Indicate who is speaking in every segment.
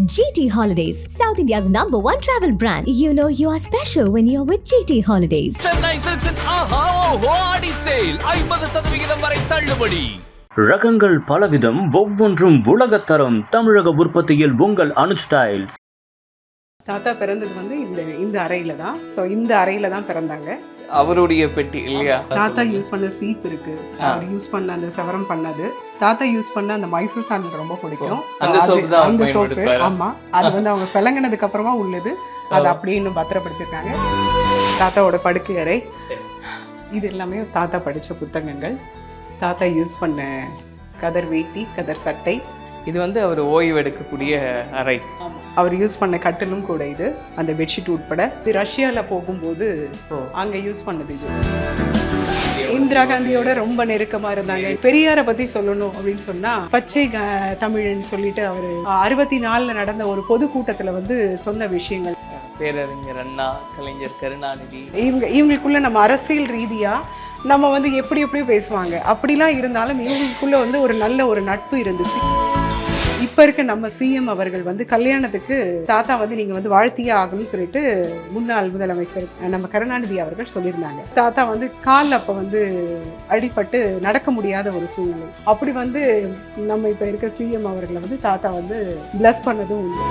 Speaker 1: GT Holidays, South India's number one travel brand. You know you are special when you're with GT Holidays.
Speaker 2: Chennai சில்க்ஸின் ஆஹா ஓஹோ ஆடி sale ஐம்பது சதவிகிதம் வரை தள்ளுபடி.
Speaker 3: ரகங்கள் பலவிதம் ஒவ்வொன்றும் உலகத்தரம் தமிழக உற்பத்தியில் உங்கள் அனுஜ் ஸ்டைல்ஸ்
Speaker 4: தாத்தா பிறந்தது வந்து இந்த இந்த அறையில தான் ஸோ இந்த அறையில தான் பிறந்தாங்க.
Speaker 5: அவருடைய பெட்டி இல்லையா?
Speaker 4: தாத்தா யூஸ் பண்ண சீப் இருக்கு. அவர் யூஸ் பண்ண அந்த சவரம் பண்ணது. தாத்தா யூஸ் பண்ண அந்த மைசூர் சாண்டல் ரொம்ப பிடிக்கும்.
Speaker 5: அந்த அவர்
Speaker 4: அந்த சோப்பு? ஆமா. அது வந்து அவங்க பிளங்கினதுக்கு அப்புறமா உள்ளது. அது அப்படியே இன்னும் பத்திரப்படுத்திருக்காங்க. தாத்தாவோட படுக்கை அறை. இது எல்லாமே தாத்தா படிச்ச புத்தகங்கள். தாத்தா யூஸ் பண்ண கதர் வேட்டி கதர் சட்டை.
Speaker 5: இது வந்து அவர் ஓய்வு எடுக்கக்கூடிய அறை
Speaker 4: அவர் யூஸ் பண்ண கட்டிலும் கூட இது அந்த பெட்ஷீட் உட்பட. இது ரஷ்யால போகும்போது. அங்க யூஸ் பண்ணது இது. இந்திரா காந்தியோட ரொம்ப நெருக்கமா இருந்தாங்க. பெரியாரை பத்தி சொல்லணும் அப்படின்னு சொன்னா பச்சை க- தமிழன் சொல்லிட்டு அவரு அறுபத்தி நாலுல நடந்த ஒரு பொதுக்கூட்டத்துல வந்து சொன்ன விஷயங்கள்.
Speaker 5: பேரறிஞர் அண்ணா கலைஞர் கருணாநிதி.
Speaker 4: இவங்க இவங்களுக்குள்ள நம்ம அரசியல் ரீதியா நம்ம வந்து எப்படி எப்படியோ பேசுவாங்க. அப்படிலாம் இருந்தாலும் இவங்களுக்குள்ள வந்து ஒரு நல்ல ஒரு நட்பு இருந்துச்சு. இப்ப இருக்க நம்ம சிஎம் அவர்கள் வந்து கல்யாணத்துக்கு தாத்தா வந்து நீங்க வந்து வாழ்த்தியே ஆகணும்னு சொல்லிட்டு முன்னாள் முதலமைச்சர் நம்ம கருணாநிதி அவர்கள் சொல்லியிருந்தாங்க. தாத்தா வந்து கால் அப்ப வந்து அடிபட்டு நடக்க முடியாத ஒரு சூழ்நிலை. அப்படி வந்து நம்ம இப்ப இருக்க சிஎம் அவர்களை வந்து தாத்தா வந்து பிளஸ் பண்ணதும் உண்டு.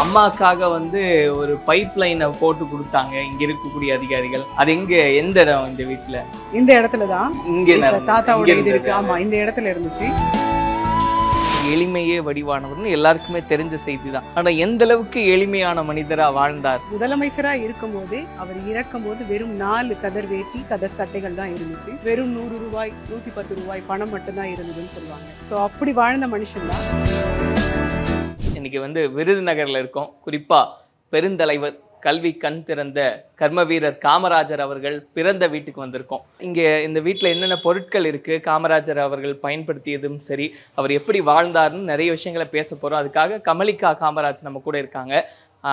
Speaker 5: அம்மாக்காக வந்து ஒரு பைப் லைனை போட்டு கொடுத்தாங்க. இங்க இருக்கக்கூடிய அதிகாரிகள். அது எங்க எந்த இடம் இந்த வீட்டுல
Speaker 4: இந்த இடத்துல தான்
Speaker 5: இங்க.
Speaker 4: தாத்தாவோட இது இருக்கு. ஆமா இந்த இடத்துல இருந்துச்சு.
Speaker 5: எளிமையே வடிவானவர்னு எல்லாருக்குமே தெரிஞ்ச செய்தி தான் ஆனா எந்த அளவுக்கு எளிமையான மனிதரா வாழ்ந்தார்?
Speaker 4: முதலமைச்சரா இருக்கும் போதே அவர் இறக்கும் போது வெறும் நாலு கதர் வேட்டி கதர் சட்டைகள் தான் இருந்துச்சு. வெறும் நூறு ரூபாய் நூத்தி பத்து ரூபாய் பணம் மட்டும்தான் இருந்ததுன்னு சொல்லுவாங்க. ஸோ அப்படி வாழ்ந்த மனுஷன் தான்.
Speaker 5: இன்னைக்கு வந்து விருதுநகர்ல இருக்கோம். குறிப்பா பெருந்தலைவர் கல்வி கண் திறந்த கர்ம வீரர் காமராஜர் அவர்கள் பிறந்த வீட்டுக்கு வந்திருக்கோம். இங்கே இந்த வீட்டில் என்னென்ன பொருட்கள் இருக்குது காமராஜர் அவர்கள் பயன்படுத்தியதும் சரி அவர் எப்படி வாழ்ந்தாருன்னு நிறைய விஷயங்களை பேச போகிறோம் அதுக்காக கமலிகா காமராஜ் நம்ம கூட இருக்காங்க.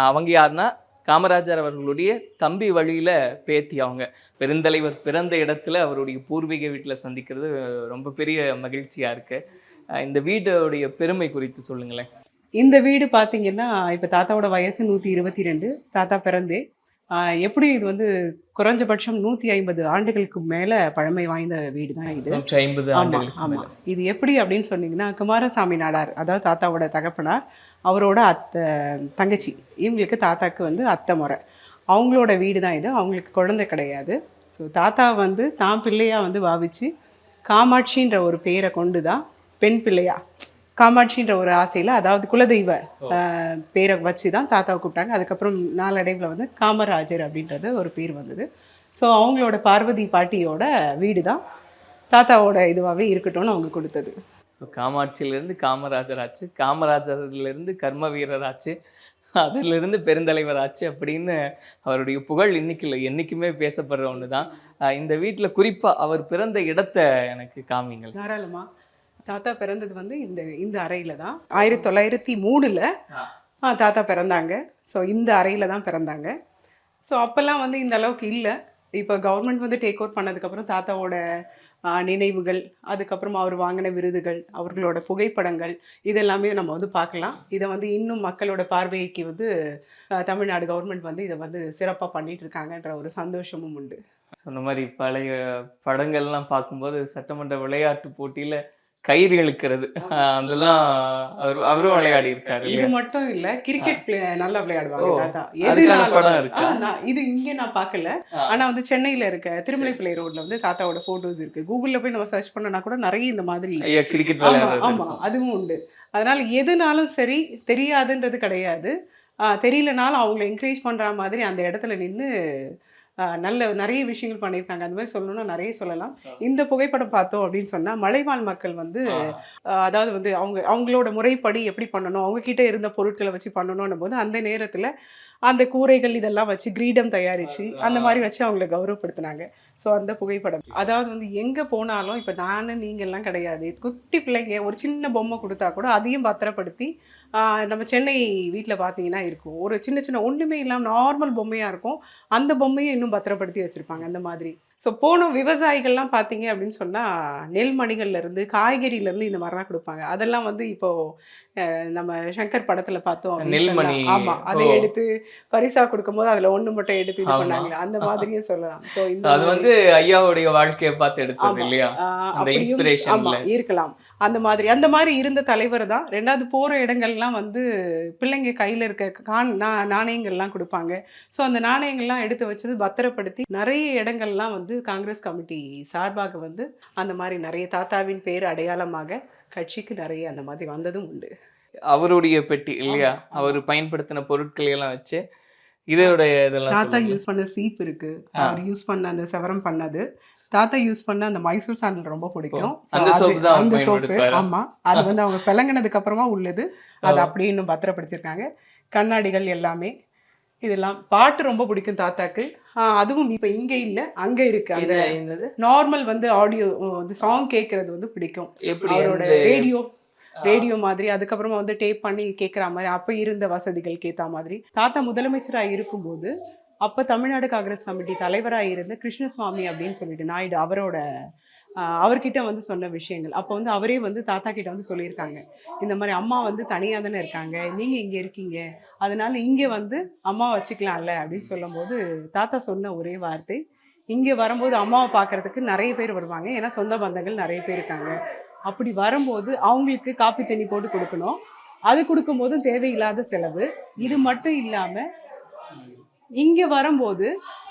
Speaker 5: அவங்க யாருன்னா காமராஜர் அவர்களுடைய தம்பி வழியில் பேத்தி அவங்க. பெருந்தலைவர் பிறந்த இடத்துல அவருடைய பூர்வீக வீட்டில் சந்திக்கிறது ரொம்ப பெரிய மகிழ்ச்சியாக இருக்குது இந்த வீட்டுடைய பெருமை குறித்து சொல்லுங்களேன்.
Speaker 4: இந்த வீடு பார்த்தீங்கன்னா இப்போ தாத்தாவோட வயசு நூற்றி இருபத்தி ரெண்டு தாத்தா பிறந்தே. எப்படி இது வந்து குறைஞ்சபட்சம் நூற்றி ஐம்பது ஆண்டுகளுக்கு மேலே பழமை வாய்ந்த வீடு தான் இது
Speaker 5: ஐம்பது
Speaker 4: ஆமா
Speaker 5: ஆண்டுகளுக்கு
Speaker 4: ஆமா.
Speaker 5: மேல.
Speaker 4: இது எப்படி அப்படின்னு சொன்னீங்கன்னா குமாரசாமி நாடார் அதாவது தாத்தாவோட தகப்பனார் அவரோட அத்தை தங்கச்சி இவங்களுக்கு தாத்தாக்கு வந்து அத்தை முறை. அவங்களோட வீடு தான் இது. அவங்களுக்கு குழந்தை கிடையாது. ஸோ தாத்தா வந்து தான் பிள்ளையா வந்து பாவிச்சு காமாட்சின்ற ஒரு பேரை கொண்டு தான் பெண் பிள்ளையா காமாட்சின்ற ஒரு ஆசையில் அதாவது குலதெய்வ பேரை வச்சு தான் தாத்தாவை கூப்பிட்டாங்க. அதுக்கப்புறம் நாளடைவில் வந்து காமராஜர் அப்படின்றது ஒரு பேர் வந்தது. ஸோ அவங்களோட பார்வதி பாட்டியோட வீடு தான் தாத்தாவோட இதுவாகவே இருக்கட்டும்னு அவங்க கொடுத்தது.
Speaker 5: ஸோ காமாட்சியிலிருந்து காமராஜர் ஆச்சு. காமராஜர்லேருந்து கர்ம வீரர் ஆச்சு. அதிலிருந்து பெருந்தலைவர் ஆச்சு அப்படின்னு அவருடைய புகழ் இன்னைக்கு இல்லை. என்றைக்குமே பேசப்படுற ஒன்று தான் இந்த வீட்டில் குறிப்பாக அவர் பிறந்த இடத்த எனக்கு காமிங்கள்
Speaker 4: தாராளமா. தாத்தா பிறந்தது வந்து இந்த இந்த அறையில தான். ஆயிரத்தி தொள்ளாயிரத்தி மூணுல. தாத்தா பிறந்தாங்க. ஸோ இந்த அறையில தான் பிறந்தாங்க. ஸோ அப்போல்லாம் வந்து இந்த அளவுக்கு இல்லை. இப்போ கவர்மெண்ட் வந்து டேக் அவுட் பண்ணதுக்கப்புறம் தாத்தாவோட நினைவுகள் அதுக்கப்புறமா அவர் வாங்கின விருதுகள் அவர்களோட புகைப்படங்கள் இதெல்லாமே நம்ம வந்து பார்க்கலாம். இதை வந்து இன்னும் மக்களோட பார்வைக்கு வந்து தமிழ்நாடு கவர்மெண்ட் வந்து இதை வந்து சிறப்பாக பண்ணிட்டு இருக்காங்கன்ற ஒரு சந்தோஷமும் உண்டு.
Speaker 5: சொன்ன மாதிரி பழைய படங்கள்லாம் பார்க்கும்போது சட்டமன்ற விளையாட்டு போட்டியில் கயிறு இழுக்கிறது. அதெல்லாம் அவர் அவரும் விளையாடி இருக்காரு
Speaker 4: இது? மட்டும் இல்ல கிரிக்கெட் பிளே நல்லா விளையாடுவாங்க. இது இங்க நான் பார்க்கல. ஆனா வந்து சென்னையில இருக்க திருமலைப்பிள்ளை ரோட்ல வந்து தாத்தாவோட போட்டோஸ் இருக்கு. கூகுள்ல போய் நம்ம சர்ச் பண்ணனா கூட நிறைய இந்த மாதிரி
Speaker 5: கிரிக்கெட்
Speaker 4: ஆமா அதுவும் உண்டு. அதனால எதுனாலும் சரி தெரியாதுன்றது கிடையாது. தெரியலனாலும் அவங்கள என்கரேஜ் பண்ற மாதிரி அந்த இடத்துல நின்று நல்ல நிறைய விஷயங்கள் பண்ணியிருக்காங்க. அந்த மாதிரி சொல்லணும்னா நிறைய சொல்லலாம். இந்த புகைப்படம் பார்த்தோம் அப்படின்னு சொன்னா மலைவாழ் மக்கள் வந்து அதாவது வந்து அவங்க அவங்களோட முறைப்படி எப்படி பண்ணணும் அவங்க கிட்ட இருந்த பொருட்களை வச்சு பண்ணணும்னும் போது அந்த நேரத்தில் அந்த கூரைகள் இதெல்லாம் வச்சு கிரீடம் தயாரிச்சு அந்த மாதிரி வச்சு அவங்கள கௌரவப்படுத்தினாங்க. ஸோ அந்த புகைப்படம். அதாவது வந்து எங்கே போனாலும் இப்போ நான் நீங்கள்லாம் கிடையாது. குட்டி பிள்ளைங்க ஒரு சின்ன பொம்மை கொடுத்தா கூட அதையும் பத்திரப்படுத்தி ஆஹ் நம்ம சென்னை வீட்டில் பார்த்தீங்கன்னா இருக்கும். ஒரு சின்ன சின்ன ஒன்றுமே இல்லாமல் நார்மல் பொம்மையாக இருக்கும். அந்த பொம்மையும் இன்னும் பத்திரப்படுத்தி வச்சுருப்பாங்க அந்த மாதிரி. ஸோ போன விவசாயிகள்லாம் பார்த்தீங்க அப்படின்னு சொன்னால் நெல்மணிகள்ல இருந்து காய்கறியில இருந்து இந்த மாதிரிலாம் கொடுப்பாங்க. அதெல்லாம் வந்து இப்போ அஹ், நம்ம சங்கர் படத்துல பார்த்தோம்
Speaker 5: நெல்மணி,
Speaker 4: சொன்னா, ஆமா அதை. எடுத்து பரிசா கொடுக்கும்போது அதுல ஒண்ணு மட்டும் எடுத்து இது. பண்ணாங்க. அந்த மாதிரியே சொல்லலாம். ஸோ இந்த
Speaker 5: அது வந்து ஐயாவுடைய வாழ்க்கையை பார்த்து எடுத்தது. இல்லையா அந்த.
Speaker 4: ஆமா இருக்கலாம் அந்த மாதிரி அந்த மாதிரி இருந்த தலைவர் தான் ரெண்டாவது போற இடங்கள்லாம் வந்து பிள்ளைங்க கையில இருக்க கான் நாணயங்கள்லாம் கொடுப்பாங்க ஸோ அந்த நாணயங்கள்லாம் எடுத்து வச்சது பத்திரப்படுத்தி நிறைய இடங்கள்லாம் வந்து காங்கிரஸ் கமிட்டி சார்பாக வந்து அந்த மாதிரி நிறைய தாத்தாவின் பேர் அடையாளமாக கட்சிக்கு நிறைய அந்த மாதிரி வந்ததும் உண்டு
Speaker 5: அவருடைய பெட்டி இல்லையா. அவர் பயன்படுத்தின பொருட்களை எல்லாம் வச்சு இதோடைய இதெல்லாம்
Speaker 4: தாத்தா. யூஸ் பண்ண சீப் இருக்கு. அவர் யூஸ் பண்ண அந்த செவரம் பண்ணது. தாத்தா யூஸ் பண்ண அந்த மைசூர் சாண்டல் ரொம்ப பிடிக்கும்.
Speaker 5: அந்த
Speaker 4: சோப்பு? ஆமா. அது வந்து அவங்க பிளங்கினதுக்கு அப்புறமா உள்ளது. அது. அப்படியே இன்னும் பத்திரப்படுத்தியிருக்காங்க கண்ணாடிகள் எல்லாமே. இதெல்லாம் பாட்டு ரொம்ப பிடிக்கும் தாத்தாக்கு. அதுவும் இப்ப இங்க இல்ல அங்க இருக்கு. அந்த நார்மல் வந்து ஆடியோ வந்து சாங் கேட்கறது வந்து பிடிக்கும். அவரோட ரேடியோ ரேடியோ மாதிரி அதுக்கப்புறமா வந்து டேப் பண்ணி கேட்குற மாதிரி அப்போ இருந்த வசதிகளுக்கு ஏற்ற மாதிரி. தாத்தா முதலமைச்சராக இருக்கும்போது அப்போ தமிழ்நாடு காங்கிரஸ் கமிட்டி தலைவராக இருந்த கிருஷ்ணசுவாமி அப்படின்னு சொல்லிட்டு நாயுடு அவரோட அவர்கிட்ட வந்து சொன்ன விஷயங்கள். அப்போ வந்து அவரே வந்து தாத்தா கிட்ட வந்து சொல்லியிருக்காங்க. இந்த மாதிரி அம்மா வந்து தனியாக தானே இருக்காங்க நீங்கள் இங்கே இருக்கீங்க அதனால இங்கே வந்து அம்மா வச்சுக்கலாம்ல அப்படின்னு சொல்லும்போது தாத்தா சொன்ன ஒரே வார்த்தை இங்கே வரும்போது அம்மாவை பார்க்கறதுக்கு நிறைய பேர் வருவாங்க. ஏன்னா சொந்த பந்தங்கள் நிறைய பேர் இருக்காங்க. அப்படி வரும்போது அவங்களுக்கு காப்பி தண்ணி போட்டு கொடுக்கணும். அது கொடுக்கும்போதும் தேவையில்லாத செலவு. இது மட்டும் இல்லாம இங்கே வரும்போது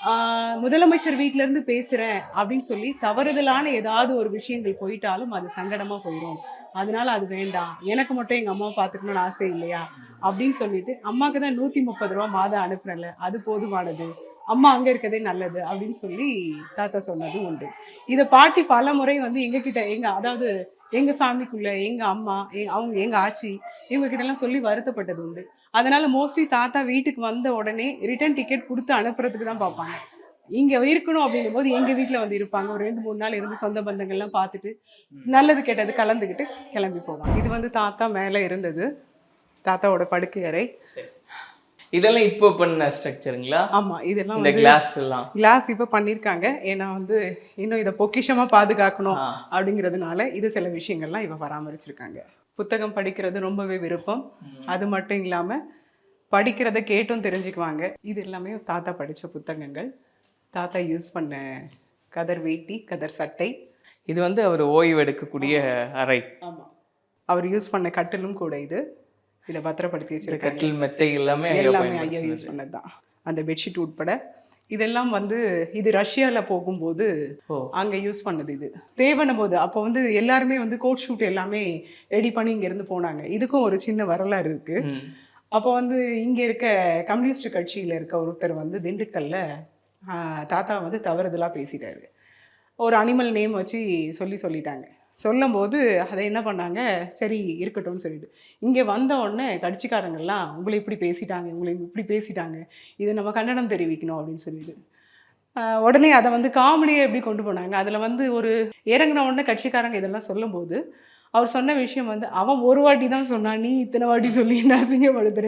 Speaker 4: ஆஹ், முதலமைச்சர் வீட்டிலேருந்து இருந்து பேசுறேன் அப்படின்னு சொல்லி தவறுதலான ஏதாவது ஒரு விஷயங்கள் போயிட்டாலும் அது சங்கடமா போயிடும் அதனால அது வேண்டாம். எனக்கு மட்டும் எங்கள் அம்மா பார்த்துக்கணும்னு ஆசை இல்லையா? அப்படின்னு சொல்லிட்டு அம்மாவுக்கு தான் நூற்றி முப்பது ரூபா மாதம் அனுப்புறல அது போதுமானது. அம்மா அங்கே இருக்கதே நல்லது அப்படின்னு சொல்லி தாத்தா சொன்னதும் உண்டு. இதை பாட்டி பல முறை வந்து எங்ககிட்ட எங்கள் எங்க அதாவது எங்க ஃபேமிலிக்குள்ள எங்க அம்மா அவங்க எங்க ஆச்சி இவங்க கிட்ட எல்லாம் சொல்லி வருத்தப்பட்டது உண்டு. அதனால மோஸ்ட்லி தாத்தா வீட்டுக்கு வந்த உடனே ரிட்டர்ன் டிக்கெட் கொடுத்து அனுப்புறதுக்கு தான் பார்ப்பாங்க இங்க இருக்கணும் அப்படிங்கும் போது எங்க வீட்ல வந்து இருப்பாங்க. ஒரு ரெண்டு மூணு நாள் இருந்து சொந்த பந்தங்கள்லாம் பார்த்துட்டு நல்லது கெட்டது கலந்துக்கிட்டு கிளம்பி போவாங்க. இது வந்து தாத்தா மேலே இருந்தது. தாத்தாவோட படுக்கை அறை.
Speaker 5: சரி. இதெல்லாம் இப்போ பண்ண ஸ்ட்ரக்சருங்களா
Speaker 4: ஆமா இதெல்லாம்
Speaker 5: இந்த கிளாஸ் எல்லாம்
Speaker 4: கிளாஸ் இப்போ பண்ணியிருக்காங்க ஏன்னா வந்து இன்னும் இதை பொக்கிஷமா பாதுகாக்கணும். அப்படிங்கிறதுனால இது சில விஷயங்கள்லாம் இவ பராமரிச்சிருக்காங்க. புத்தகம் படிக்கிறது ரொம்பவே விருப்பம். அது மட்டும் இல்லாம படிக்கிறத கேட்டும் தெரிஞ்சுக்குவாங்க. இது எல்லாமே தாத்தா படிச்ச புத்தகங்கள். தாத்தா யூஸ் பண்ண கதர் வேட்டி கதர் சட்டை.
Speaker 5: இது வந்து அவர் ஓய்வு எடுக்கக்கூடிய அறை.
Speaker 4: ஆமா. அவர் யூஸ் பண்ண கட்டிலும் கூட இது. இதை பத்திரப்படுத்தி
Speaker 5: இந்த
Speaker 4: வச்சிருக்காங்க.
Speaker 5: கட்டில் மெத்தை எல்லாமே
Speaker 4: எல்லாமே ஐயா. யூஸ் பண்ணது தான் அந்த பெட்ஷீட் உட்பட இதெல்லாம் வந்து இது ரஷ்யால போகும்போது அங்க யூஸ் பண்ணது இது. தேவன போது அப்போ வந்து எல்லாருமே வந்து கோட் ஷூட் எல்லாமே ரெடி பண்ணி இங்க இருந்து போனாங்க. இதுக்கும் ஒரு சின்ன வரலாறு இருக்கு. அப்போ வந்து இங்க இருக்க கம்யூனிஸ்ட் கட்சியில இருக்க ஒருத்தர் வந்து திண்டுக்கல்ல தாத்தா வந்து தவறுதலா பேசிட்டாரு. ஒரு அனிமல் நேம் வச்சு சொல்லி சொல்லிட்டாங்க. சொல்லும்போது அதை என்ன பண்ணாங்க? சரி இருக்கட்டும்னு சொல்லிட்டு. இங்கே வந்த உடனே கட்சிக்காரங்கள்லாம் உங்களை இப்படி பேசிட்டாங்க உங்களை இப்படி பேசிட்டாங்க இதை நம்ம கண்டனம் தெரிவிக்கணும் அப்படின்னு சொல்லிட்டு. உடனே அதை வந்து காமெடியை எப்படி கொண்டு போனாங்க? அதில் வந்து ஒரு இறங்கின உடனே கட்சிக்காரங்க இதெல்லாம் சொல்லும்போது அவர் சொன்ன விஷயம் வந்து அவன் ஒரு வாட்டி தான் சொன்னான் நீ இத்தனை வாட்டி சொல்லி என்ன அசிங்கப்படுத்துற?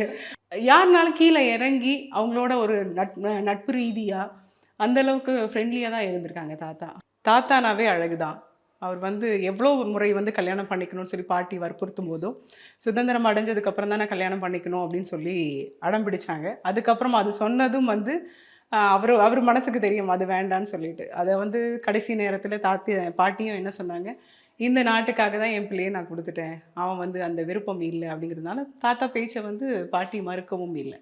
Speaker 4: யாருனாலும் கீழே இறங்கி அவங்களோட ஒரு நட் நட்பு ரீதியாக அந்த அளவுக்கு ஃப்ரெண்ட்லியாக தான் இருந்திருக்காங்க தாத்தா. தாத்தானாவே அழகுதான். அவர் வந்து எவ்வளோ முறை வந்து கல்யாணம் பண்ணிக்கணும்னு சொல்லி பாட்டி வற்புறுத்தும் போதும் சுதந்திரம் அடைஞ்சதுக்கப்புறம் தானே கல்யாணம் பண்ணிக்கணும் அப்படின்னு சொல்லி அடம் பிடிச்சாங்க. அதுக்கப்புறம் அது சொன்னதும் வந்து அவர் அவர் மனசுக்கு தெரியும் அது வேண்டான்னு சொல்லிட்டு. அதை வந்து கடைசி நேரத்தில் தாத்தி பாட்டியும் என்ன சொன்னாங்க இந்த நாட்டுக்காக தான் என் பிள்ளையை நான் கொடுத்துட்டேன். அவன் வந்து அந்த விருப்பம் இல்லை அப்படிங்கிறதுனால தாத்தா பேச்சை வந்து பாட்டி மறுக்கவும் இல்லை.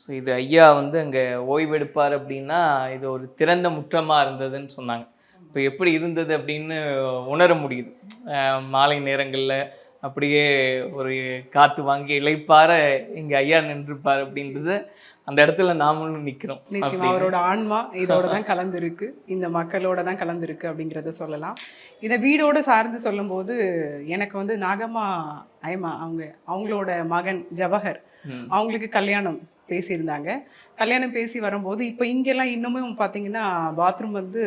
Speaker 5: ஸோ இது ஐயா வந்து அங்கே ஓய்வெடுப்பார் அப்படின்னா இது ஒரு திறந்த முற்றமாக இருந்ததுன்னு சொன்னாங்க. இப்போ எப்படி இருந்தது அப்படின்னு உணர முடியுது. மாலை நேரங்களில் அப்படியே ஒரு காற்று வாங்கி இளைப்பார இங்கே ஐயா நின்றுப்பார் அப்படின்றது அந்த இடத்துல நாமளும் நிற்கிறோம்
Speaker 4: நிச்சயமா அவரோட ஆன்மா இதோட தான் கலந்துருக்கு இந்த மக்களோட தான் கலந்துருக்கு அப்படிங்கிறத சொல்லலாம். இதை வீடோட சார்ந்து சொல்லும்போது எனக்கு வந்து நாகம்மா ஐமா அவங்க அவங்களோட மகன் ஜவஹர். அவங்களுக்கு கல்யாணம். பேசியிருந்தாங்க. கல்யாணம் பேசி வரும்போது இப்போ இங்கெல்லாம் இன்னமும் பார்த்தீங்கன்னா பாத்ரூம் வந்து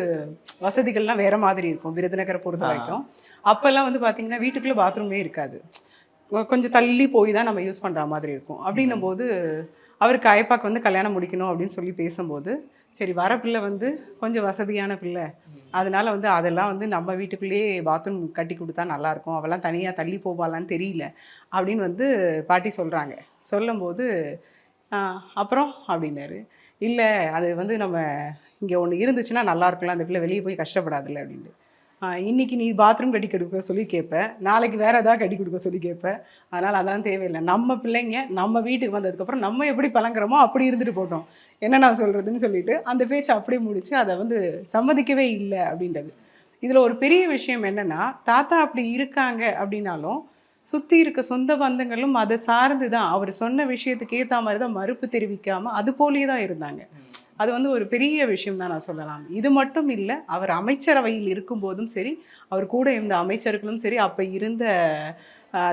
Speaker 4: வசதிகள்லாம் வேற மாதிரி இருக்கும் விருதுநகரை பொறுத்த. வரைக்கும். அப்போல்லாம் வந்து பார்த்தீங்கன்னா வீட்டுக்குள்ளே பாத்ரூமே இருக்காது. கொஞ்சம் தள்ளி போய் தான் நம்ம யூஸ் பண்ணுற மாதிரி இருக்கும். அப்படின்னும் போது அவருக்கு அயப்பாக்கு வந்து கல்யாணம் முடிக்கணும் அப்படின்னு சொல்லி பேசும்போது சரி வர பிள்ளை வந்து கொஞ்சம் வசதியான பிள்ளை. அதனால வந்து அதெல்லாம் வந்து நம்ம வீட்டுக்குள்ளேயே பாத்ரூம் கட்டி கொடுத்தா நல்லாயிருக்கும். அவெல்லாம் தனியாக தள்ளி போவாளான்னு தெரியல அப்படின்னு வந்து பாட்டி சொல்கிறாங்க சொல்லும்போது "ஆ, அப்புறம்? அப்படின்னாரு. இல்லை அது வந்து நம்ம இங்கே ஒன்று இருந்துச்சுன்னா நல்லா இருக்கலாம் அந்த பிள்ளை வெளியே போய் கஷ்டப்படாதுல்ல அப்படின்ட்டு. இன்றைக்கி நீ பாத்ரூம் கட்டி கொடுக்க சொல்லி கேட்பேன் நாளைக்கு வேறு ஏதாவது கட்டி கொடுக்க சொல்லி கேட்பேன் அதனால் அதெல்லாம் தேவையில்லை. நம்ம பிள்ளைங்க நம்ம வீட்டுக்கு வந்ததுக்கப்புறம் நம்ம எப்படி பழங்குறோமோ அப்படி இருந்துட்டு போட்டோம். என்ன நான் சொல்கிறதுன்னு சொல்லிட்டு அந்த பேச்சை அப்படியே முடித்து அதை வந்து சம்மதிக்கவே இல்லை அப்படின்றது. இதில் ஒரு பெரிய விஷயம் என்னென்னா தாத்தா அப்படி இருக்காங்க அப்படின்னாலும் சுற்றி இருக்க சொந்த பந்தங்களும் அதை சார்ந்து தான் அவர் சொன்ன விஷயத்துக்கு ஏற்ற மாதிரி தான் மறுப்பு தெரிவிக்காமல் அது போலயே தான் இருந்தாங்க. அது வந்து ஒரு பெரிய விஷயம் தான் நான் சொல்லலாம். இது மட்டும் இல்லை அவர் அமைச்சரவையில் இருக்கும்போதும் சரி அவர் கூட இருந்த அமைச்சர்களும் சரி அப்போ இருந்த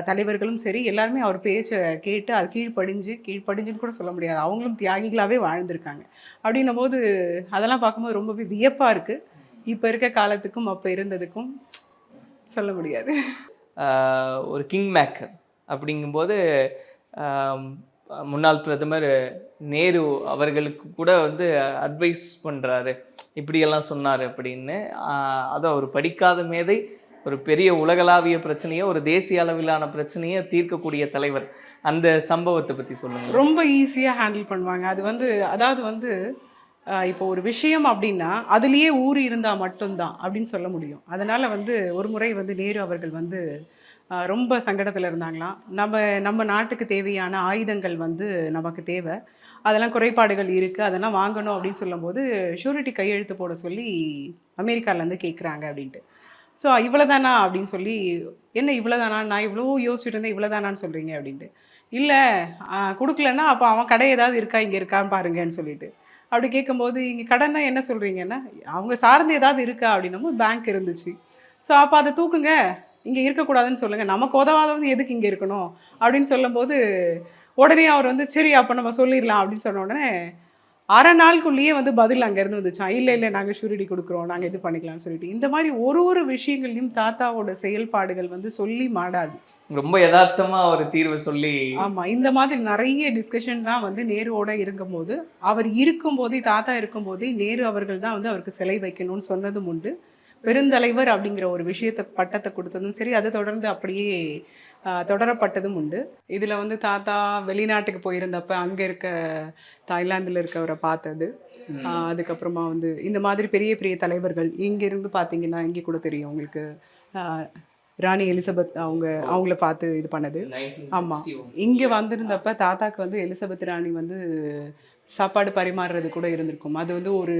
Speaker 4: தலைவர்களும் சரி எல்லாருமே அவர் பேச்சை கேட்டு அது கீழ்ப்படிஞ்சு கீழ்ப்படிஞ்சுன்னு கூட சொல்ல முடியாது. அவங்களும் தியாகிகளாகவே வாழ்ந்திருக்காங்க. அப்படின்னும் போது அதெல்லாம் பார்க்கும்போது ரொம்பவே வியப்பாக இருக்குது இப்போ இருக்க காலத்துக்கும் அப்போ இருந்ததுக்கும் சொல்ல முடியாது.
Speaker 5: ஒரு கிங் மேக்கர் அப்படிங்கும்போது முன்னாள் பிரதமர் நேரு அவர்களுக்கு கூட வந்து அட்வைஸ் பண்ணுறாரு இப்படியெல்லாம் சொன்னார் அப்படின்னு. அது அவர் படிக்காத மேதை ஒரு பெரிய உலகளாவிய பிரச்சனையை ஒரு தேசிய அளவிலான பிரச்சனையை தீர்க்கக்கூடிய தலைவர். அந்த சம்பவத்தை பற்றி சொல்லுங்கள்
Speaker 4: ரொம்ப ஈஸியாக ஹேண்டில் பண்ணுவாங்க. அது வந்து அதாவது வந்து இப்போ ஒரு விஷயம் அப்படின்னா அதுலேயே ஊர் இருந்தால் மட்டும்தான் அப்படின்னு சொல்ல முடியும். அதனால் வந்து ஒரு முறை வந்து நேரு அவர்கள் வந்து ரொம்ப சங்கடத்தில் இருந்தாங்களாம். நம்ம நம்ம நாட்டுக்கு தேவையான ஆயுதங்கள் வந்து நமக்கு தேவை. அதெல்லாம் குறைபாடுகள் இருக்குது அதெல்லாம் வாங்கணும் அப்படின்னு சொல்லும்போது ஷூரிட்டி கையெழுத்து போட சொல்லி அமெரிக்காலேருந்து கேட்குறாங்க அப்படின்ட்டு. ஸோ இவ்வளோதானா அப்படின்னு சொல்லி என்ன இவ்வளோதானா நான் இவ்வளோ யோசிச்சுட்டு இருந்தேன் இவ்வளோதானான்னு சொல்கிறீங்க அப்படின்ட்டு. இல்லை கொடுக்கலன்னா அப்போ அவன் கடை ஏதாவது இருக்கா? இங்கே இருக்கான்னு பாருங்கன்னு சொல்லிட்டு. அப்படி கேட்கும்போது இங்கே கடைன்னா என்ன சொல்கிறீங்கன்னா அவங்க சார்ந்து ஏதாவது இருக்கா? அப்படின்னும் பேங்க் இருந்துச்சு. ஸோ அப்போ அதை தூக்குங்க. இங்கே இருக்கக்கூடாதுன்னு சொல்லுங்கள் நமக்கு உதவாதவங்க எதுக்கு இங்கே இருக்கணும்? அப்படின்னு சொல்லும்போது உடனே அவர் வந்து சரி அப்போ நம்ம சொல்லிடலாம். அப்படின்னு சொன்ன உடனே அரை நாளுக்குள்ளேயே வந்து பதில் அங்கேருந்து வந்துச்சான் இல்லை இல்லை நாங்கள் ஷூரிட்டி கொடுக்குறோம் நாங்கள் இது பண்ணிக்கலாம்னு சொல்லிட்டு. இந்த மாதிரி ஒரு ஒரு விஷயங்கள்லையும் தாத்தாவோட செயல்பாடுகள் வந்து சொல்லி மாடாது.
Speaker 5: ரொம்ப யதார்த்தமா ஒரு தீர்வு சொல்லி
Speaker 4: ஆமாம் இந்த மாதிரி நிறைய டிஸ்கஷன்லாம் வந்து நேருவோட இருக்கும்போது அவர் இருக்கும்போதே தாத்தா இருக்கும்போதே நேரு அவர்கள் தான் வந்து அவருக்கு சிலை வைக்கணும்னு சொன்னதும் உண்டு. பெருந்தலைவர் அப்படிங்கிற ஒரு விஷயத்தை பட்டத்தை கொடுத்ததும் சரி அதை தொடர்ந்து அப்படியே தொடரப்பட்டதும் உண்டு. இதில் வந்து தாத்தா வெளிநாட்டுக்கு போயிருந்தப்ப அங்கே இருக்க தாய்லாந்தில் இருக்கவரை பார்த்தது. அதுக்கப்புறமா வந்து இந்த மாதிரி பெரிய பெரிய தலைவர்கள் இங்கேருந்து பார்த்தீங்கன்னா இங்கே கூட தெரியும். உங்களுக்கு ராணி எலிசபெத் அவங்க அவங்கள பார்த்து இது பண்ணது. ஆமாம் இங்கே வந்திருந்தப்ப தாத்தாக்கு வந்து எலிசபெத் ராணி வந்து சாப்பாடு பரிமாறுறது கூட இருந்திருக்கும். அது வந்து ஒரு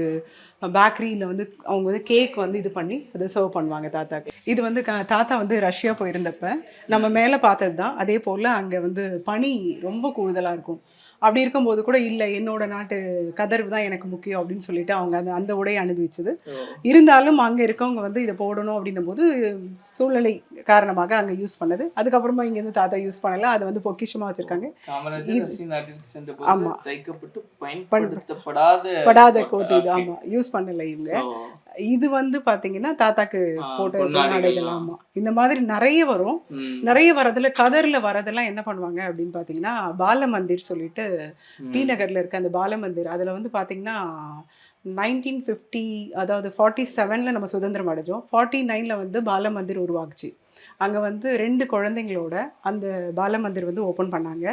Speaker 4: பேக்கரியில் வந்து அவங்க வந்து கேக் வந்து இது பண்ணி அதை சர்வ் பண்ணுவாங்க தாத்தாக்கு. இது வந்து க- தாத்தா வந்து ரஷ்யா போயிருந்தப்ப நம்ம மேலே பார்த்தது தான் அதே போல் அங்கே வந்து பனி ரொம்ப கூடுதலாக இருக்கும். அப்படி இருக்கும்போது கூட இல்லை என்னோட நாட்டு கதர்வு தான் எனக்கு முக்கியம் அப்படின்னு சொல்லிட்டு அவங்க அந்த அந்த உடையை அனுபவிச்சது இருந்தாலும் அங்கே இருக்கவங்க வந்து இதை போடணும் அப்படின்னும் போது சூழ்நிலை காரணமாக அங்கே யூஸ் பண்ணது. அதுக்கப்புறமா இங்கேருந்து தாத்தா யூஸ் பண்ணல. அதை வந்து பொக்கிஷமாக வச்சுருக்காங்க.
Speaker 5: காமராஜர்
Speaker 4: இது-
Speaker 5: ரஷ்ய நாட்டிற்கு சென்ற
Speaker 4: ஆமா.
Speaker 5: போது தைக்கப்பட்டு பயன்படுத்தப்படாத
Speaker 4: படாத கோட் இது.
Speaker 5: Okay.
Speaker 4: ஆமா. யூஸ் பண்ணல இவங்க. இது வந்து பாத்தீங்கன்னா தாத்தாக்கு போட்ட. ஆமா. இந்த மாதிரி நிறைய வரும். நிறைய வரதுல கதர்ல வரதெல்லாம் என்ன பண்ணுவாங்க அப்படின்னு பாத்தீங்கன்னா பால மந்திர் சொல்லிட்டு. டி நகர்ல இருக்க அந்த பால மந்திர் அதுல வந்து பாத்தீங்கன்னா நைன்டீன் ஃபிஃப்டி அதாவது ஃபார்ட்டி செவனில் நம்ம சுதந்திரம் அடைஞ்சோம். ஃபார்ட்டி நைனில் வந்து பால மந்திர் உருவாக்குச்சு. அங்கே வந்து ரெண்டு குழந்தைங்களோட அந்த பால மந்திர் வந்து ஓப்பன் பண்ணாங்க.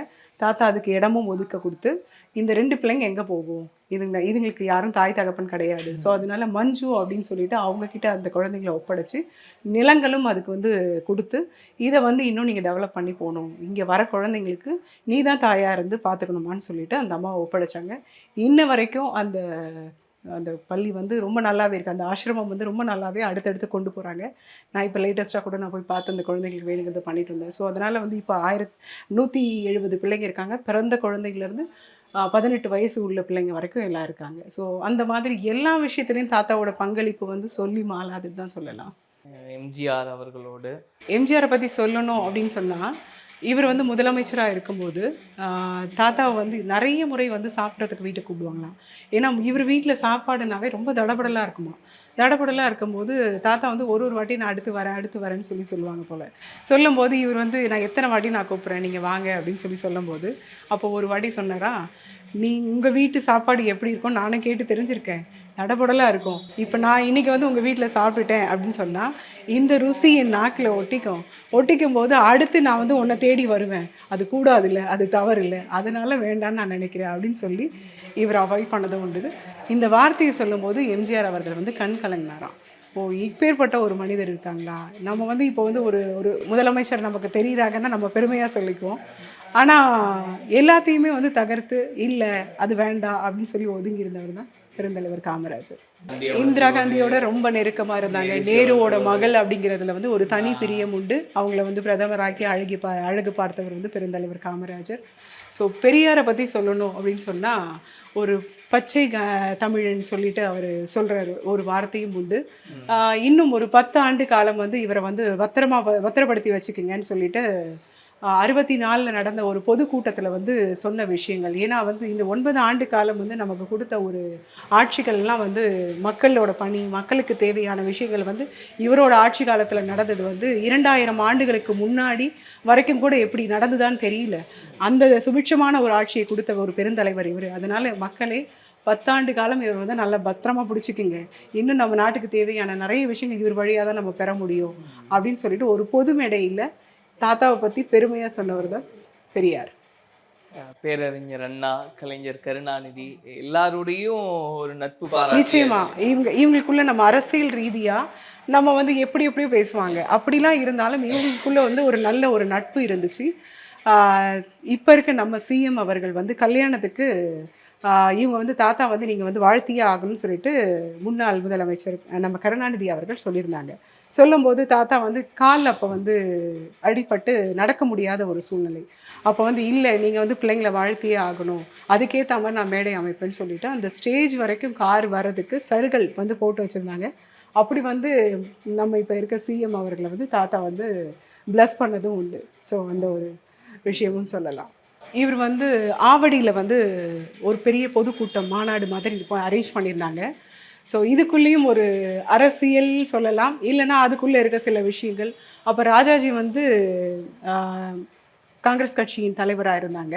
Speaker 4: தாத்தா அதுக்கு இடமும் ஒதுக்க கொடுத்து இந்த ரெண்டு பிள்ளைங்க எங்கே போகும்? இதுங்க இதுங்களுக்கு யாரும் தாய் தகப்பன் கிடையாது. ஸோ அதனால மஞ்சு அப்படின்னு சொல்லிட்டு அவங்கக்கிட்ட அந்த குழந்தைங்கள ஒப்படைச்சு நிலங்களும் அதுக்கு வந்து கொடுத்து இதை வந்து இன்னும் நீங்கள் டெவலப் பண்ணி போகணும். இங்கே வர குழந்தைங்களுக்கு நீ தான் தாயாக இருந்து பார்த்துக்கணுமான்னு சொல்லிட்டு அந்த அம்மாவை ஒப்படைச்சாங்க. இன்ன வரைக்கும் அந்த அந்த பள்ளி வந்து ரொம்ப நல்லாவே இருக்குது அந்த ஆசிரமம் வந்து ரொம்ப நல்லாவே அடுத்தடுத்து கொண்டு போகிறாங்க நான் இப்போ லேட்டஸ்ட்டாக கூட நான் போய் பார்த்து அந்த குழந்தைங்களுக்கு வேணுங்கிறத பண்ணிட்டு இருந்தேன். ஸோ அதனால் வந்து இப்போ ஆயிரத் நூற்றி எழுபது பிள்ளைங்க இருக்காங்க. பிறந்த குழந்தைங்கலேருந்து பதினெட்டு வயசு உள்ள பிள்ளைங்க வரைக்கும் எல்லாம் இருக்காங்க. ஸோ அந்த மாதிரி எல்லா விஷயத்துலையும் தாத்தாவோட பங்களிப்பு வந்து சொல்லி மாலாதுன்னு தான் சொல்லலாம்.
Speaker 5: எம்ஜிஆர் அவர்களோடு.
Speaker 4: எம்ஜிஆரை பற்றி சொல்லணும் அப்படின்னு சொன்னால் இவர் வந்து முதலமைச்சராக இருக்கும்போது தாத்தாவை வந்து நிறைய முறை வந்து சாப்பிட்றதுக்கு வீட்டுக்கு கூப்பிடுவாங்களாம். ஏன்னா இவர் வீட்டில் சாப்பாடுனாவே ரொம்ப தடபடலாக இருக்குமா. தடபடலாக இருக்கும்போது தாத்தா வந்து ஒரு ஒரு வாட்டி நான் அடுத்து வரேன் அடுத்து வரேன்னு சொல்லி சொல்லுவாங்க போல். சொல்லும்போது இவர் வந்து நான் எத்தனை வாட்டி நான் கூப்பிட்றேன்? நீங்கள் வாங்க அப்படின்னு சொல்லி சொல்லும்போது அப்போ ஒரு வாட்டி சொன்னாரா நீ உங்கள் வீட்டு சாப்பாடு எப்படி இருக்கும் நானும் கேட்டு தெரிஞ்சிருக்கேன். தடபடலாக இருக்கும். இப்போ நான் இன்னைக்கு வந்து உங்கள் வீட்டில் சாப்பிட்டுட்டேன் அப்படின்னு சொன்னால் இந்த ருசி என் நாக்கில் ஒட்டிக்கும். ஒட்டிக்கும் போது அடுத்து நான் வந்து உன்னை தேடி வருவேன். அது கூடாதுல்ல அது தவறு இல்லை அதனால வேண்டாம்னு நான் நினைக்கிறேன் அப்படின்னு சொல்லி இவர் அவாய்ட் பண்ணதும் உண்டு. இந்த வார்த்தையை சொல்லும்போது எம்ஜிஆர் அவர்கள் வந்து கண் கலங்கினாராம். ஓ இப்பேற்பட்ட ஒரு மனிதர் இருக்காங்களா? நம்ம வந்து இப்போ வந்து ஒரு ஒரு முதலமைச்சர் நமக்கு தெரிகிறாங்கன்னா நம்ம பெருமையாக சொல்லிக்குவோம். ஆனால் எல்லாத்தையுமே வந்து தகர்த்து இல்லை அது வேண்டாம் அப்படின்னு சொல்லி ஒதுங்கி இருந்தவர் தான் பெருந்தலைவர் காமராஜர். இந்திரா காந்தியோட ரொம்ப நெருக்கமா இருந்தாங்க. நேருவோட மகள் அப்படிங்கிறதுல வந்து ஒரு தனி பிரியம் உண்டு. அவங்கள வந்து பிரதமராக்கி அழகி பா அழகு பார்த்தவர் வந்து பெருந்தலைவர் காமராஜர். ஸோ பெரியாரை பற்றி சொல்லணும் அப்படின்னு சொன்னால் ஒரு பச்சை க தமிழன் சொல்லிட்டு அவர் சொல்கிறாரு ஒரு வார்த்தையும் உண்டு. இன்னும் ஒரு பத்து ஆண்டு காலம் வந்து இவரை வந்து பத்திரமா பத்திரப்படுத்தி வச்சுக்கோங்கன்னு சொல்லிட்டு அறுபத்தி நாலில் நடந்த ஒரு பொதுக்கூட்டத்தில் வந்து சொன்ன விஷயங்கள். ஏன்னா வந்து இந்த ஒன்பது ஆண்டு காலம் வந்து நமக்கு கொடுத்த ஒரு ஆட்சிகள்லாம் வந்து மக்களோட பணி மக்களுக்கு தேவையான விஷயங்கள் வந்து இவரோட ஆட்சி காலத்தில் நடந்தது வந்து இரண்டாயிரம் ஆண்டுகளுக்கு முன்னாடி வரைக்கும் கூட எப்படி நடந்துதான் தெரியல. அந்த சுபிட்சமான ஒரு ஆட்சியை கொடுத்த ஒரு பெருந்தலைவர் இவர். அதனால் மக்களே பத்தாண்டு காலம் இவர் வந்து நல்லா பத்திரமா பிடிச்சிக்கிங்க. இன்னும் நம்ம நாட்டுக்கு தேவையான நிறைய விஷயங்கள் இவர் வழியாக தான் நம்ம பெற முடியும் அப்படின்னு சொல்லிட்டு ஒரு பொது மேடையில் தாத்தாவை பற்றி பெருமையாக சொன்னவர் தான் பெரியார்
Speaker 5: பேரறிஞர் அண்ணா கலைஞர் கருணாநிதி எல்லாரோடையும் ஒரு நட்பு
Speaker 4: நிச்சயமா. இவங்க இவங்களுக்குள்ள நம்ம அரசியல் ரீதியா நம்ம வந்து எப்படி எப்படியோ பேசுவாங்க. அப்படிலாம் இருந்தாலும் இவங்களுக்குள்ள வந்து ஒரு நல்ல ஒரு நட்பு இருந்துச்சு. ஆஹ் இப்ப இருக்க நம்ம சிஎம் அவர்கள் வந்து கல்யாணத்துக்கு இவங்க வந்து தாத்தா வந்து நீங்கள் வந்து வாழ்த்தியே ஆகணும்னு சொல்லிட்டு முன்னாள் முதலமைச்சர் நம்ம கருணாநிதி அவர்கள் சொல்லியிருந்தாங்க. சொல்லும்போது தாத்தா வந்து கால் அப்போ வந்து அடிபட்டு நடக்க முடியாத ஒரு சூழ்நிலை. அப்போ வந்து இல்லை நீங்கள் வந்து பிள்ளைங்களை வாழ்த்தியே ஆகணும். அதுக்கேற்ற மாதிரி நான் மேடை அமைப்பேன்னு சொல்லிட்டு அந்த ஸ்டேஜ் வரைக்கும் கார் வர்றதுக்கு சருகள் வந்து போட்டு வச்சுருந்தாங்க. அப்படி வந்து நம்ம இப்போ இருக்க சிஎம் அவர்களை வந்து தாத்தா வந்து ப்ளஸ் பண்ணதும் உண்டு. ஸோ அந்த ஒரு விஷயமும் சொல்லலாம். இவர் வந்து ஆவடியில் வந்து ஒரு பெரிய பொதுக்கூட்டம் மாநாடு மாதிரி இருக்கும் அரேஞ்ச் பண்ணியிருந்தாங்க. ஸோ இதுக்குள்ளேயும் ஒரு அரசியல் சொல்லலாம். இல்லைன்னா அதுக்குள்ளே இருக்க சில விஷயங்கள். அப்போ ராஜாஜி வந்து காங்கிரஸ் கட்சியின் தலைவராக இருந்தாங்க.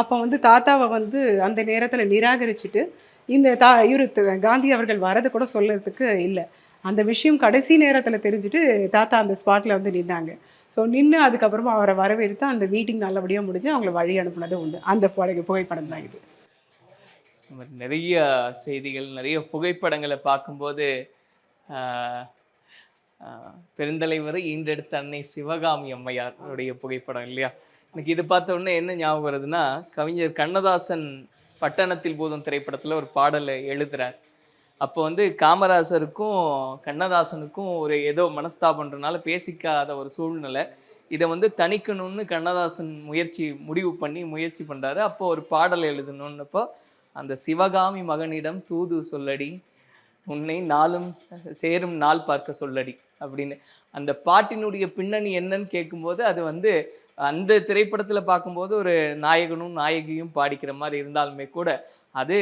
Speaker 4: அப்போ வந்து தாத்தாவை வந்து அந்த நேரத்தில் நிராகரிச்சுட்டு இந்த தா இவர் காந்தி அவர்கள் வரது கூட சொல்லறதுக்கு இல்லை. அந்த விஷயம் கடைசி நேரத்தில் தெரிஞ்சுட்டு தாத்தா அந்த ஸ்பாட்டில் வந்து நின்னாங்க. ஸோ நின்று அதுக்கப்புறமா அவரை வரவேற்று அந்த மீட்டிங் நல்லபடியாக முடிஞ்சு அவங்கள வழி அனுப்புனது உண்டு. அந்த புகை- புகைப்படம் தான் இது.
Speaker 5: நிறைய செய்திகள் நிறைய புகைப்படங்களை பார்க்கும்போது பெருந்தலைவரை ஈண்டெடுத்த அன்னை சிவகாமி அம்மையாருடைய புகைப்படம் இல்லையா? எனக்கு இது பார்த்த உடனே என்ன ஞாபகம் வருதுன்னா கவிஞர் கண்ணதாசன் பட்டணத்தில் போதும் திரைப்படத்தில் ஒரு பாடலை எழுதுகிறார் அப்போ வந்து காமராசருக்கும் கண்ணதாசனுக்கும் ஒரு ஏதோ மனஸ்தாபன்றனால பேசிக்காத ஒரு சூழ்நிலை. இதை வந்து தணிக்கணும்னு கண்ணதாசன் முயற்சி முடிவு பண்ணி முயற்சி பண்ணுறாரு அப்போ ஒரு பாடல் எழுதணுன்னப்போ அந்த சிவகாமி மகனிடம் தூது சொல்லடி உன்னை நாளும் சேரும் நாள் பார்க்க சொல்லடி அப்படின்னு. அந்த பாட்டினுடைய பின்னணி என்னன்னு கேட்கும்போது அது வந்து அந்த திரைப்படத்தில் பார்க்கும்போது ஒரு நாயகனும் நாயகியும் பாடிக்கிற மாதிரி இருந்தாலுமே கூட அது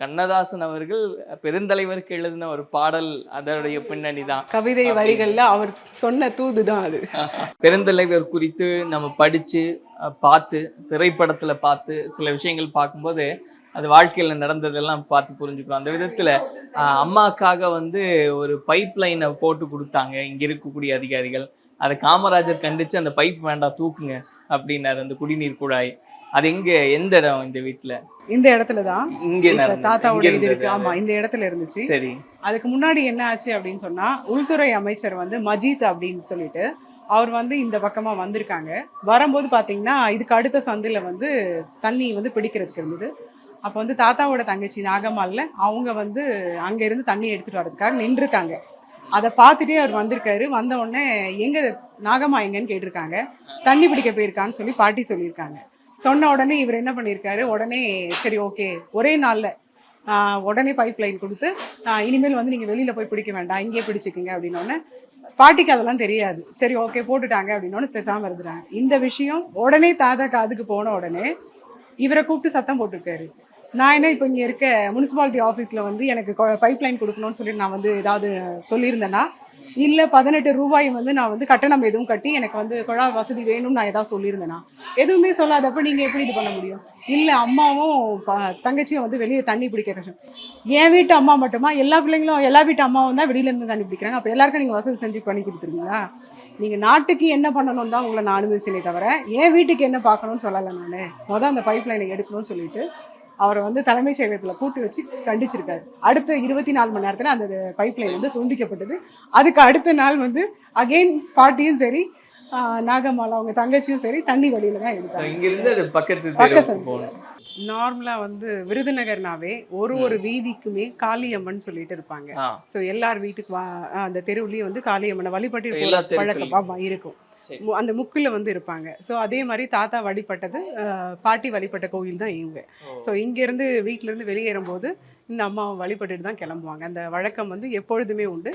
Speaker 5: கண்ணதாசன் அவர்கள் பெருந்தலைவருக்கு எழுதின ஒரு பாடல் அதனுடைய பின்னணி தான்.
Speaker 4: கவிதை வரிகளில் அவர் சொன்ன தூது தான் அது.
Speaker 5: பெருந்தலைவர் குறித்து நம்ம படித்து பார்த்து திரைப்படத்தில் பார்த்து சில விஷயங்கள் பார்க்கும்போது அது வாழ்க்கையில் நடந்ததெல்லாம் பார்த்து புரிஞ்சுக்கிறோம். அந்த விதத்தில் அம்மாக்காக வந்து ஒரு பைப் லைனை போட்டு கொடுத்தாங்க. இங்கே இருக்கக்கூடிய அதிகாரிகள். அதை காமராஜர் கண்டித்து அந்த பைப் வேண்டாம் தூக்குங்க அப்படின்னாரு அந்த குடிநீர் குழாய். அது எங்கே எந்த இடம் இந்த வீட்டில்
Speaker 4: இந்த இடத்துல தான்
Speaker 5: இங்கே.
Speaker 4: தாத்தாவோட இது இருக்கு. ஆமா இந்த இடத்துல இருந்துச்சு.
Speaker 5: சரி.
Speaker 4: அதுக்கு முன்னாடி என்ன ஆச்சு அப்படின்னு சொன்னா உள்துறை அமைச்சர் வந்து மஜீத் அப்படின்னு சொல்லிட்டு அவர் வந்து இந்த பக்கமா வந்திருக்காங்க. வரும்போது பாத்தீங்கன்னா இதுக்கு அடுத்த சந்தில வந்து தண்ணி வந்து பிடிக்கிறதுக்கு இருந்தது. அப்போ வந்து தாத்தாவோட தங்கச்சி நாகம்மாள்ல அவங்க வந்து அங்க இருந்து தண்ணி எடுத்துட்டு வர்றதுக்காக நின்றுருக்காங்க. அதை பார்த்துட்டே அவர் வந்திருக்காரு. வந்த உடனே எங்க நாகம்மா எங்கன்னு கேட்டிருக்காங்க. தண்ணி பிடிக்க போயிருக்கான்னு சொல்லி பாட்டி சொல்லியிருக்காங்க. சொன்ன உடனே இவர் என்ன பண்ணியிருக்காரு? உடனே சரி ஓகே ஒரே நாளில் உடனே பைப் லைன் கொடுத்து இனிமேல் வந்து நீங்கள் வெளியில் போய் பிடிக்க வேண்டாம் இங்கேயே பிடிச்சிக்கிங்க அப்படின்னோடனே பாட்டிக்கு அதெல்லாம் தெரியாது. சரி ஓகே போட்டுட்டாங்க அப்படின்னோன்னு பெசாமல் இருந்துறாங்க. இந்த விஷயம் உடனே தாத்தா காதுக்கு போன உடனே இவரை கூப்பிட்டு சத்தம் போட்டிருக்காரு. நான் என்ன இப்போ இங்கே இருக்க முனிசிபாலிட்டி ஆஃபீஸில் வந்து எனக்கு பைப் லைன் கொடுக்கணும்னு சொல்லி நான் வந்து ஏதாவது சொல்லியிருந்தேன்னா இல்லை பதினெட்டு ரூபாய் வந்து நான் வந்து கட்டணம் எதுவும் கட்டி எனக்கு வந்து குழா வசதி வேணும்னு நான் எதாவது சொல்லியிருந்தேனா? எதுவுமே சொல்லாதப்ப நீங்கள் எப்படி இது பண்ண முடியும்? இல்லை அம்மாவும் ப- தங்கச்சியும் வந்து வெளியே தண்ணி பிடிக்க கஷ்டம். என் வீட்டு அம்மா மட்டுமா? எல்லா பிள்ளைங்களும் எல்லா வீட்டு அம்மாவும் தான் வெளியிலேருந்து தண்ணி பிடிக்கிறாங்க. அப்போ எல்லாருக்கும் நீங்கள் வசதி செஞ்சு பண்ணி கொடுத்துருவீங்களா நீங்கள் நாட்டுக்கு என்ன பண்ணணும் தான் உங்களை நான் அனுமதிச்சேனே தவிர என் வீட்டுக்கு என்ன பார்க்கணும்னு சொல்லலை நான். மொதல் அந்த பைப் லைனை எடுக்கணும்னு சொல்லிட்டு அவரை வந்து தலைமைச் செயலகத்தில் கூட்டு வச்சு கண்டிச்சிருக்காரு. அடுத்த இருபத்தி நாலு மணி நேரத்தில் அந்த பைப் லைன் வந்து துண்டிக்கப்பட்டது. அதுக்கு அடுத்த நாள் வந்து அகெயின் பாட்டியும் சரி ஆஹ் நாகம்மாலா அவங்க தங்கச்சியும் சரி தண்ணி வழியில தான் எடுத்தாங்க.
Speaker 5: இங்க இருந்து அது பக்கத்து
Speaker 4: நார்மலாக வந்து விருதுநகர்னாவே ஒரு ஒரு வீதிக்குமே காளியம்மன் சொல்லிட்டு இருப்பாங்க. ஸோ எல்லார் வீட்டுக்கு வா அந்த தெருவுலயும் வந்து காளியம்மனை வழிபட்டு பழக்கம் இருக்கும். அந்த முக்குல வந்து இருப்பாங்க. ஸோ அதே மாதிரி தாத்தா வழிபட்டது பாட்டி வழிபட்ட கோவில் தான் இவங்க. ஸோ இங்கேருந்து வீட்டிலேருந்து வெளியேறும்போது இந்த அம்மாவை வழிபட்டுட்டு தான் கிளம்புவாங்க. அந்த வழக்கம் வந்து எப்பொழுதுமே உண்டு.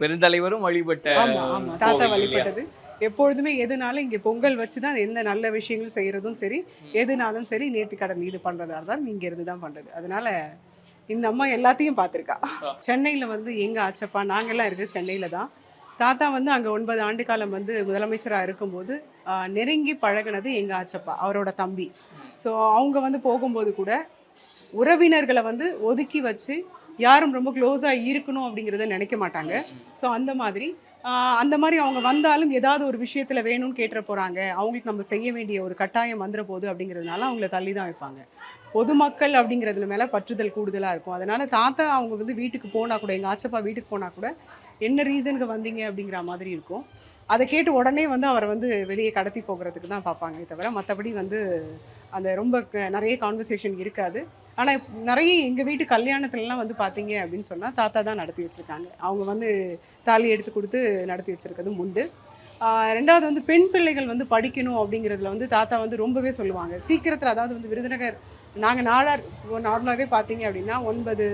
Speaker 5: பெருந்தலைவரும் வழிபட்ட
Speaker 4: ஆமா ஆமா. தாத்தா? வழிபட்டது. எப்பொழுதுமே எதுனாலும் இங்கே பொங்கல் வச்சு தான் எந்த நல்ல விஷயங்கள் செய்யறதும் சரி எதுனாலும் சரி நேர்த்தி கடன் இது பண்றதா இருந்தாலும் இங்க இருந்து தான் பண்றது. அதனால இந்த அம்மா எல்லாத்தையும் பார்த்துருக்கா. சென்னையில் வந்து எங்க ஆச்சப்பா நாங்கெல்லாம் இருக்கிறது சென்னையில தான். தாத்தா வந்து அங்கே ஒன்பது ஆண்டு காலம் வந்து முதலமைச்சராக இருக்கும்போது நெருங்கி பழகுனது எங்க ஆச்சப்பா அவரோட தம்பி. ஸோ அவங்க வந்து போகும்போது கூட உறவினர்களை வந்து ஒதுக்கி வச்சு யாரும் ரொம்ப க்ளோஸாக இருக்கணும் அப்படிங்கிறத நினைக்க மாட்டாங்க. ஸோ அந்த மாதிரி அந்த மாதிரி அவங்க வந்தாலும் ஏதாவது ஒரு விஷயத்தில் வேணும்னு கேட்டுற போகிறாங்க அவங்களுக்கு நம்ம செய்ய வேண்டிய ஒரு கட்டாயம் வந்துட போகுது அப்படிங்கிறதுனால அவங்கள தள்ளி தான் வைப்பாங்க. பொதுமக்கள் அப்படிங்கிறதுல மேலே பற்றுதல் கூடுதலாக இருக்கும். அதனால் தாத்தா அவங்க வந்து வீட்டுக்கு போனால் கூட எங்கள் ஆச்சப்பா வீட்டுக்கு போனால் கூட என்ன ரீசனுக்கு வந்தீங்க அப்படிங்கிற மாதிரி இருக்கும். அதை கேட்டு உடனே வந்து அவரை வந்து வெளியே கடத்தி போகிறதுக்கு தான் பார்ப்பாங்களே தவிர மற்றபடி வந்து அந்த ரொம்ப க- நிறைய கான்வர்சேஷன் இருக்காது. ஆனால் நிறைய எங்கள் வீட்டு கல்யாணத்துலலாம் வந்து பார்த்தீங்க அப்படின்னு சொன்னால் தாத்தா தான் நடத்தி வச்சுருக்காங்க. அவங்க வந்து தாலி எடுத்து கொடுத்து நடத்தி வச்சுருக்கிறதும் உண்டு ரெண்டாவது வந்து பெண் பிள்ளைகள் வந்து படிக்கணும் அப்படிங்கிறதுல வந்து தாத்தா வந்து ரொம்பவே சொல்லுவாங்க. சீக்கிரத்தில் அதாவது வந்து விருதுநகர் நாங்கள் நாடார் நார்மலாகவே பார்த்தீங்க அப்படின்னா ஒன்பது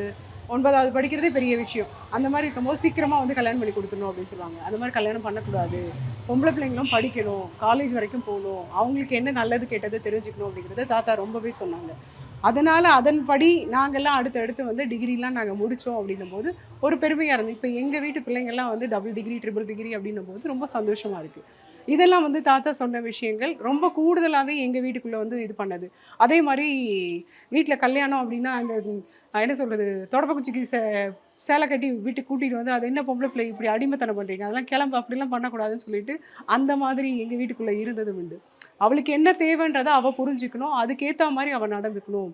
Speaker 4: ஒன்பதாவது படிக்கிறதே பெரிய விஷயம். அந்த மாதிரி இருக்கும்போது சீக்கிரமாக வந்து கல்யாணம் பண்ணி கொடுத்துடணும் அப்படின்னு சொல்லுவாங்க. அந்த மாதிரி கல்யாணம் பண்ணக்கூடாது. பொம்பளை பிள்ளைங்களும் படிக்கணும். காலேஜ் வரைக்கும் போகணும். அவங்களுக்கு என்ன நல்லது கெட்டது தெரிஞ்சுக்கணும் அப்படிங்கிறத தாத்தா ரொம்பவே சொன்னாங்க. அதனால் அதன்படி நாங்கள்லாம் அடுத்தடுத்து வந்து டிகிரிலாம் நாங்கள் முடித்தோம் அப்படின்னும் போது ஒரு பெருமையாக இருந்தது. இப்போ எங்கள் வீட்டு பிள்ளைங்கள்லாம் வந்து டபுள் டிகிரி ட்ரிபிள் டிகிரி அப்படின்னும் போது ரொம்ப சந்தோஷமாக இருக்குது இதெல்லாம் வந்து தாத்தா சொன்ன விஷயங்கள் ரொம்ப கூடுதலாகவே எங்கள் வீட்டுக்குள்ளே வந்து இது பண்ணது. அதே மாதிரி வீட்டில் கல்யாணம் அப்படின்னா அந்த என்ன சொல்கிறது தொடப்பக்குச்சிக்கு சே சேலை கட்டி வீட்டுக்கு கூட்டிகிட்டு வந்து அது என்ன பொம்பளை பிள்ளை இப்படி அடிமைத்தனம் பண்ணுறீங்க அதெல்லாம் கிளம்பு அப்படிலாம் பண்ணக்கூடாதுன்னு சொல்லிட்டு அந்த மாதிரி எங்கள் வீட்டுக்குள்ளே இருந்ததும் உண்டு. அவளுக்கு என்ன தேவைன்றதை அவள் புரிஞ்சுக்கணும். அதுக்கேற்ற மாதிரி அவள் நடந்துக்கணும்.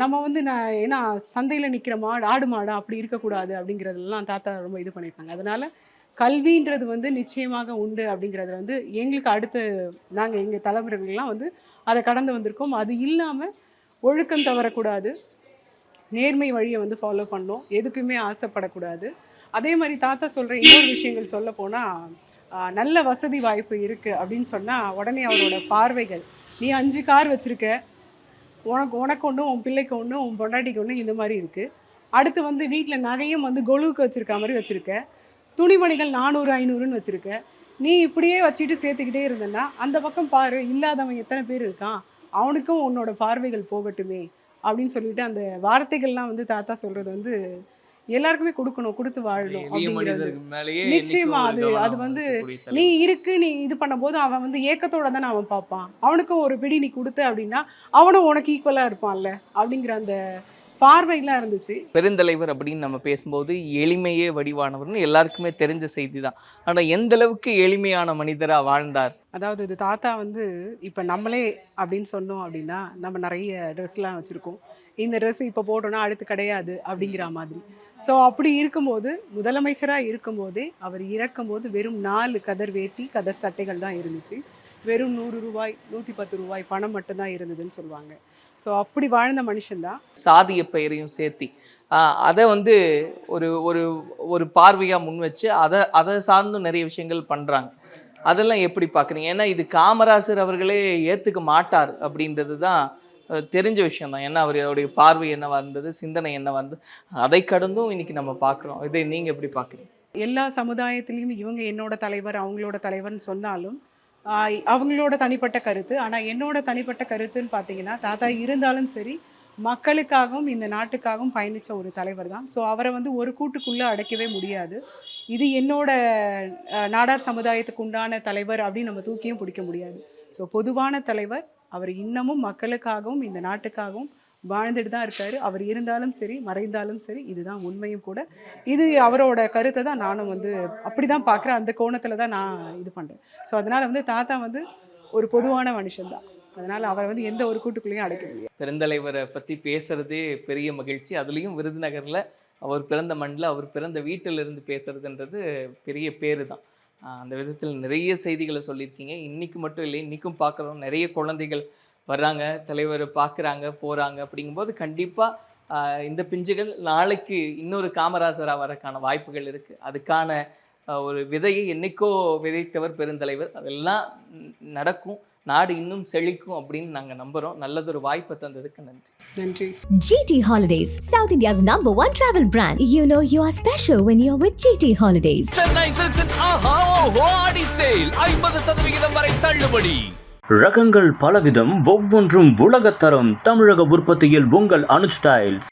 Speaker 4: நம்ம வந்து நான் ஏன்னா சந்தையில் நிற்கிற மாடு ஆடு மாடா அப்படி இருக்கக்கூடாது அப்படிங்கிறதெல்லாம் தாத்தா ரொம்ப இது பண்ணியிருக்காங்க. அதனால் கல்வின்றது வந்து நிச்சயமாக உண்டு அப்படிங்கிறது வந்து எங்களுக்கு அடுத்து நாங்கள் எங்கள் தலைமுறைகள்லாம் வந்து அதை கடந்து வந்திருக்கோம். அது இல்லாமல் ஒழுக்கம் தவறக்கூடாது. நேர்மை வழியை வந்து ஃபாலோ பண்ணோம் எதுக்குமே ஆசைப்படக்கூடாது. அதே மாதிரி தாத்தா சொல்கிற இன்னொரு விஷயங்கள் சொல்ல போனால் நல்ல வசதி வாய்ப்பு இருக்குது அப்படின்னு சொன்னால் உடனே அவரோட பார்வைகள். நீ அஞ்சு கார் வச்சுருக்க. உனக்கு உனக்கு ஒன்று உன் பிள்ளைக்கு ஒன்று உன் பொண்டாட்டிக்கு ஒன்று இந்த மாதிரி இருக்குது அடுத்து வந்து வீட்டில் நகையும் வந்து கொலுவுக்கு வச்சுருக்க மாதிரி வச்சுருக்க. துணிமணிகள் நானூறு ஐநூறுன்னு வச்சுருக்க. நீ இப்படியே வச்சுட்டு சேர்த்துக்கிட்டே இருந்தேன்னா அந்த பக்கம் பாரு இல்லாதவன் எத்தனை பேர் இருக்கான். அவனுக்கும் உன்னோட பார்வைகள் போகட்டுமே அப்படின்னு சொல்லிட்டு அந்த வார்த்தைகள்லாம் வந்து தாத்தா சொல்கிறது வந்து எல்லாருக்குமே கொடுக்கணும் கொடுத்து வாழணும் அப்படிங்கிறது நிச்சயமா அது- அது வந்து. நீ இருக்கு நீ இது பண்ணும்போது அவன் வந்து ஏக்கத்தோட தானே அவன் பார்ப்பான் அவனுக்கும் ஒரு பிடி நீ கொடுத்த அப்படின்னா அவனும் உனக்கு ஈக்குவலாக இருப்பான்ல அப்படிங்கிற அந்த பார்வையெல்லாம் இருந்துச்சு.
Speaker 5: பெருந்தலைவர் அப்படின்னு நம்ம பேசும்போது எளிமையே வடிவானவர்னு எல்லாருக்குமே தெரிஞ்ச செய்தி தான். ஆனால் எந்த அளவுக்கு எளிமையான மனிதரா வாழ்ந்தார்?
Speaker 4: அதாவது இது தாத்தா வந்து இப்போ நம்மளே அப்படின்னு சொன்னோம் அப்படின்னா நம்ம நிறைய ட்ரெஸ்லாம் வச்சுருக்கோம். இந்த ட்ரெஸ் இப்போ போட்டோன்னா அடுத்து கிடையாது அப்படிங்கிற மாதிரி. ஸோ அப்படி இருக்கும்போது முதலமைச்சராக இருக்கும்போதே அவர் இறக்கும்போது வெறும் நாலு கதர் வேட்டி கதர் சட்டைகள் தான் இருந்துச்சு. வெறும் நூறு ரூபாய் நூற்றி பத்து ரூபாய் பணம் மட்டும்தான் இருந்ததுன்னு சொல்லுவாங்க. ஸோ அப்படி வாழ்ந்த மனுஷன்தான்.
Speaker 5: சாதிய பெயரையும் சேர்த்தி. அதை வந்து ஒரு ஒரு ஒரு பார்வையாக முன் வச்சு அதை அதை சார்ந்தும் நிறைய விஷயங்கள் பண்ணுறாங்க அதெல்லாம் எப்படி பார்க்குறீங்க? ஏன்னா இது காமராசர் அவர்களே ஏற்றுக்க மாட்டார் அப்படின்றது தான் தெரிஞ்ச விஷயம் தான். ஏன்னா அவருடைய பார்வை என்னவா இருந்தது சிந்தனை என்னவா இருந்தது அதை கடந்தும் இன்னைக்கு நம்ம பார்க்குறோம். இதை நீங்கள் எப்படி பார்க்குறீங்க?
Speaker 4: எல்லா சமுதாயத்திலையும் இவங்க என்னோட தலைவர் அவங்களோட தலைவர்னு சொன்னாலும் அவங்களோட தனிப்பட்ட கருத்து. ஆனால் என்னோட தனிப்பட்ட கருத்துன்னு பார்த்தீங்கன்னா தாத்தா இருந்தாலும் சரி மக்களுக்காகவும் இந்த நாட்டுக்காகவும் பயணித்த ஒரு தலைவர் தான். ஸோ அவரை வந்து ஒரு கூட்டுக்குள்ளே அடைக்கவே முடியாது. இது என்னோட நாடார் சமுதாயத்துக்கு உண்டான தலைவர் அப்படின்னு நம்ம தூக்கியும் பிடிக்க முடியாது. ஸோ பொதுவான தலைவர் அவர் இன்னமும் மக்களுக்காகவும் இந்த நாட்டுக்காகவும் வாழ்ந்துட்டு தான் இருக்காரு. அவர் இருந்தாலும் சரி மறைந்தாலும் சரி இதுதான் உண்மையும் கூட. இது அவரோட கருத்தை தான் நானும் வந்து அப்படி தான் பார்க்குறேன். அந்த கோணத்தில் தான் நான் இது பண்ணுறேன் ஸோ அதனால் வந்து தாத்தா வந்து ஒரு பொதுவான மனுஷன்தான் அதனால் அவரை வந்து எந்த ஒரு கூட்டுக்குள்ளேயும் அடைக்க முடியாது.
Speaker 5: பெருந்தலைவரை பற்றி பேசுறதே பெரிய மகிழ்ச்சி. அதுலேயும் விருதுநகரில் அவர் பிறந்த மண்ணில் அவர் பிறந்த வீட்டில் இருந்து பேசுறதுன்றது பெரிய பேர் தான் அந்த விதத்தில் நிறைய செய்திகளை சொல்லியிருக்கீங்க. இன்றைக்கி மட்டும் இல்லை இன்றைக்கும் பார்க்குறோம். நிறைய குழந்தைகள் வர்றாங்க தலைவரை பார்க்குறாங்க போகிறாங்க அப்படிங்கும்போது கண்டிப்பாக இந்த பிஞ்சுகள் நாளைக்கு இன்னொரு காமராஜராக வரக்கான வாய்ப்புகள் இருக்குது அதுக்கான ஒரு விதையை என்னைக்கோ விதைத்தவர் பெருந்தலைவர். அதெல்லாம் நடக்கும். நாடு இன்னும் செழிக்கும் அப்படின்னு நாங்கள் நம்புகிறோம் நல்லதொரு வாய்ப்பை தந்ததுக்கு நன்றி.
Speaker 4: நன்றி.
Speaker 1: GT Holidays, South India's number one travel brand. You know you are special when you're with GT Holidays.
Speaker 2: Chennai சில்க்ஸின் ஆஹா ஓஹோ ஆடி சேல் ஐம்பது சதவிகிதம் வரை தள்ளுபடி.
Speaker 3: ரகங்கள் பலவிதம் ஒவ்வொன்றும் உலகத்தரம் தமிழக உற்பத்தியில் உங்கள் அனுஸ்டைல்ஸ்